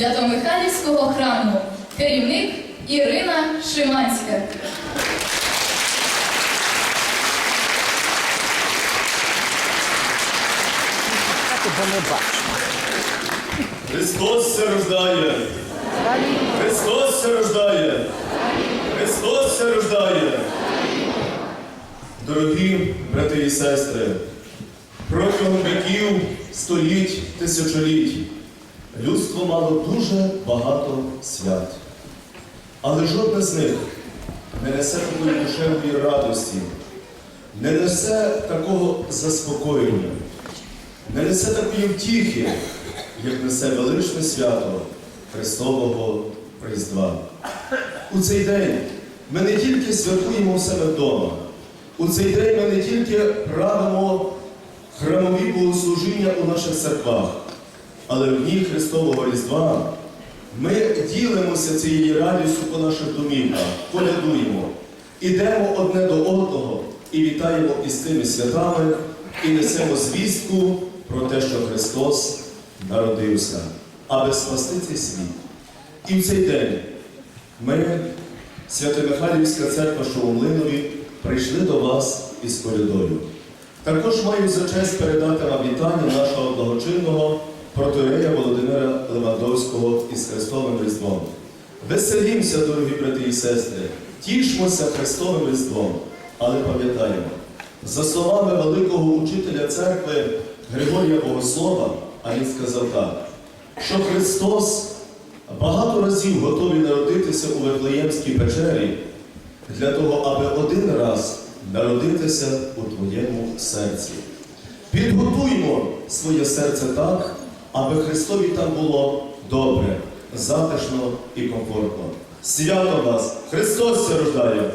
Свято-Михайлівського храму, керівник Ірина Шиманська. Христос рождає! Христос рождає! Христос рождає! Дорогі брати і сестри, протягом віків, століть, тисячоліть людство мало дуже багато свят. Але жодне з них не несе такої душевної радості, не несе такого заспокоєння, не несе такої втіхи, як несе величне свято Христового Різдва. У цей день ми не тільки святкуємо в себе вдома, у цей день ми не тільки правимо храмові богослужіння у наших церквах, але в дні Христового Різдва ми ділимося цією радістю по наших домівках, колядуємо, ідемо одне до одного і вітаємо із тими святами, і несемо звістку про те, що Христос народився, аби спасти цей світ. І в цей день ми, Свято-Михайлівська церква Шоумлинові, прийшли до вас із колядою. Також маю за честь передати вам вітання нашого благочинного протоірея Володимира Левандовського із Христовим Різдвом. Веселімося, дорогі брати і сестри, тішмося Христовим Різдвом, але пам'ятаємо, за словами великого учителя церкви Григорія Богослова, а він сказав так, що Христос багато разів готовий народитися у Вифлеємській печері для того, аби один раз народитися у твоєму серці. Підготуймо своє серце так, аби Христові там було добре, затишно і комфортно. Свято вас! Христос рождає!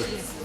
Yes.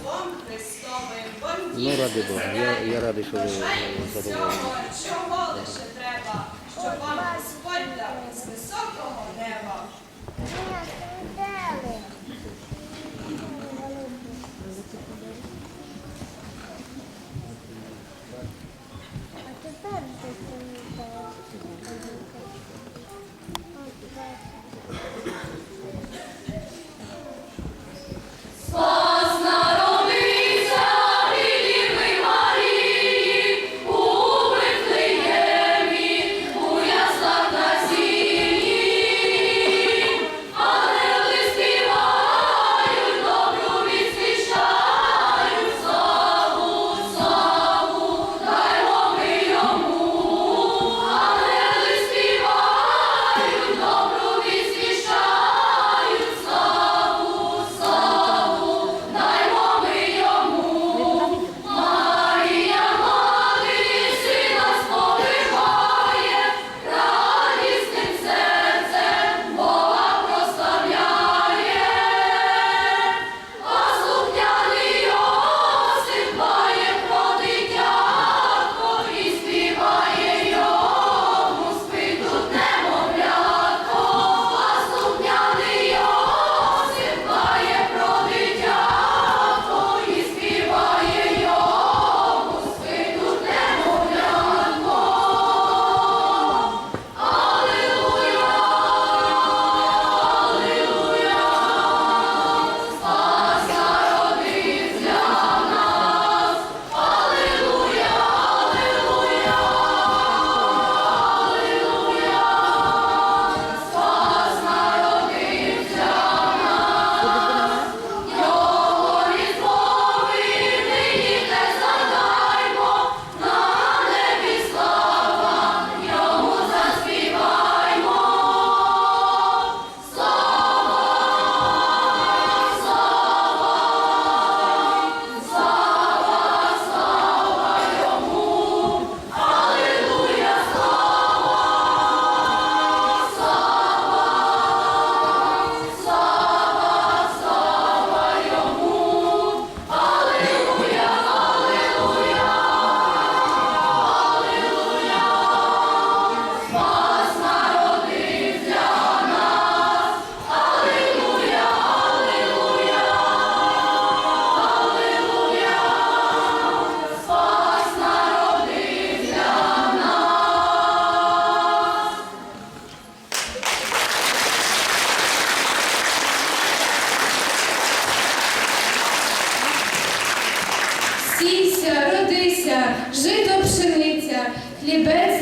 Пшениця, хлібець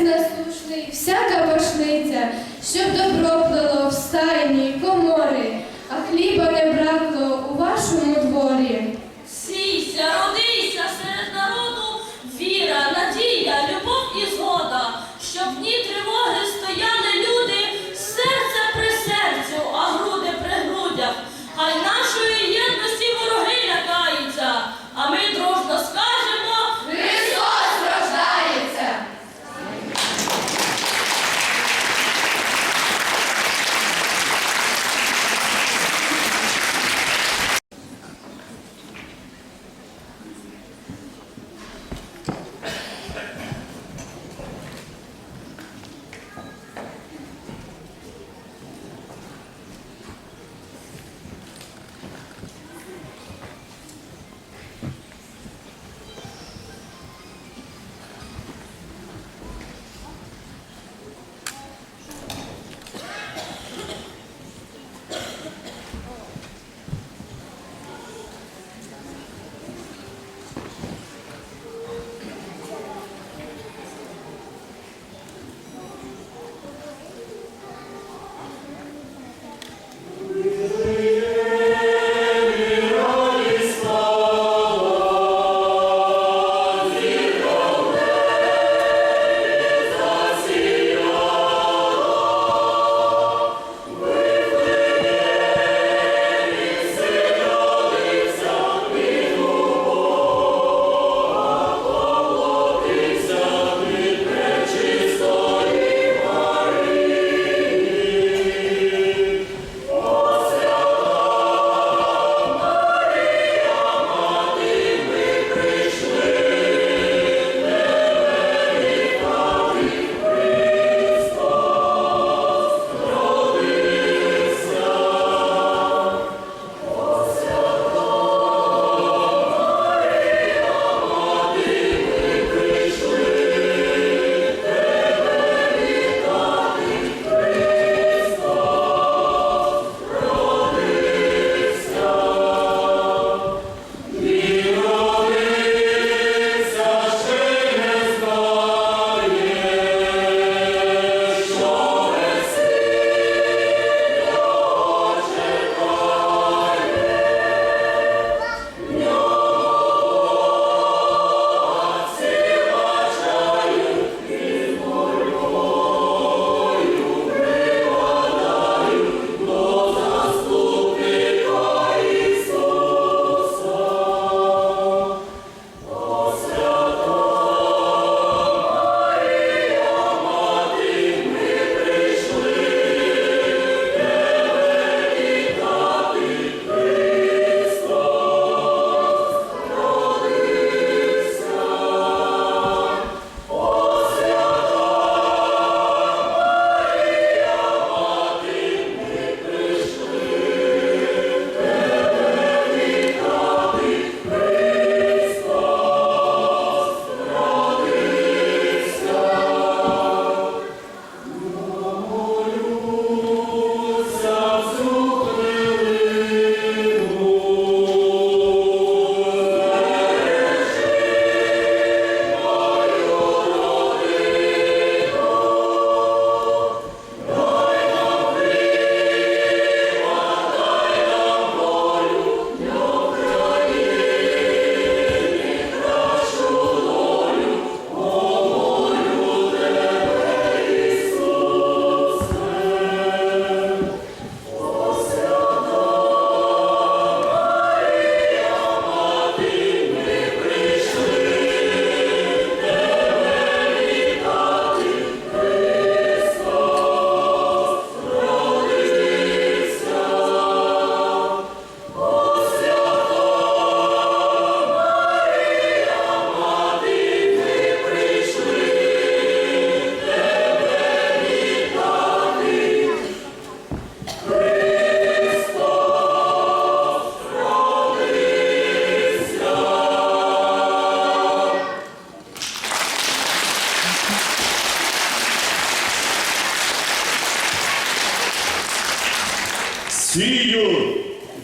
Сію,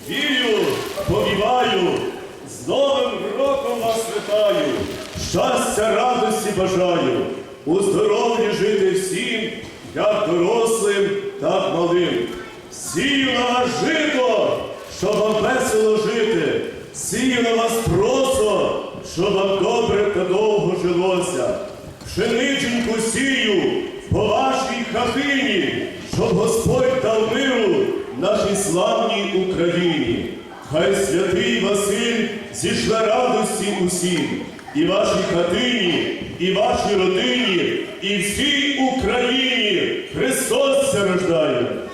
вію, повіваю, з Новим роком вас вітаю, щастя, радості бажаю, у здоров'ї жити всім, як дорослим, так малим. Сію на вас жито, щоб вам весело жити, сію на вас просто, щоб вам добре та довго жилося. Пшениченьку сію по вашій хатині, щоб Господь дав миру нашій славній Україні. Хай святий Василь зішле радості усім, і вашій хатині, і вашій родині, і всій Україні Христос се!